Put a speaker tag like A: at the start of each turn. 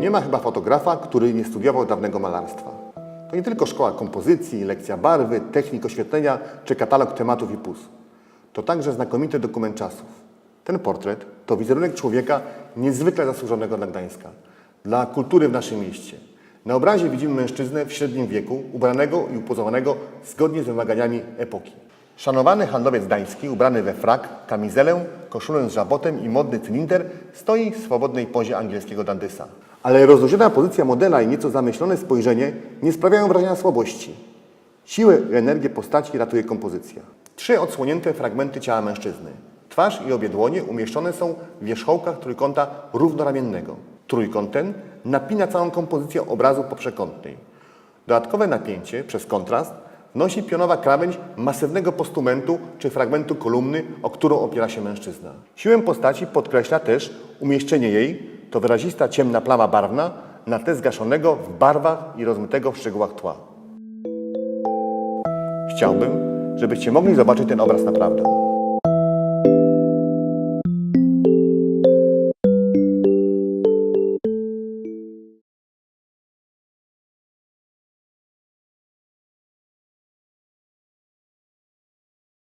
A: Nie ma chyba fotografa, który nie studiował dawnego malarstwa. To nie tylko szkoła kompozycji, lekcja barwy, technik oświetlenia czy katalog tematów i pus. To także znakomity dokument czasów. Ten portret to wizerunek człowieka niezwykle zasłużonego dla Gdańska, dla kultury w naszym mieście. Na obrazie widzimy mężczyznę w średnim wieku, ubranego i upozowanego zgodnie z wymaganiami epoki. Szanowany handlowiec gdański, ubrany we frak, kamizelę, koszulę z żabotem i modny cylinder, stoi w swobodnej pozie angielskiego dandysa. Ale rozluźniona pozycja modela i nieco zamyślone spojrzenie nie sprawiają wrażenia słabości. Siłę i energię postaci ratuje kompozycja. Trzy odsłonięte fragmenty ciała mężczyzny. Twarz i obie dłonie umieszczone są w wierzchołkach trójkąta równoramiennego. Trójkąt ten napina całą kompozycję obrazu poprzekątnej. Dodatkowe napięcie przez kontrast wnosi pionowa krawędź masywnego postumentu czy fragmentu kolumny, o którą opiera się mężczyzna. Siłę postaci podkreśla też umieszczenie jej, to wyrazista ciemna plama barwna, na tle zgaszonego w barwach i rozmytego w szczegółach tła. Chciałbym, żebyście mogli zobaczyć ten obraz naprawdę.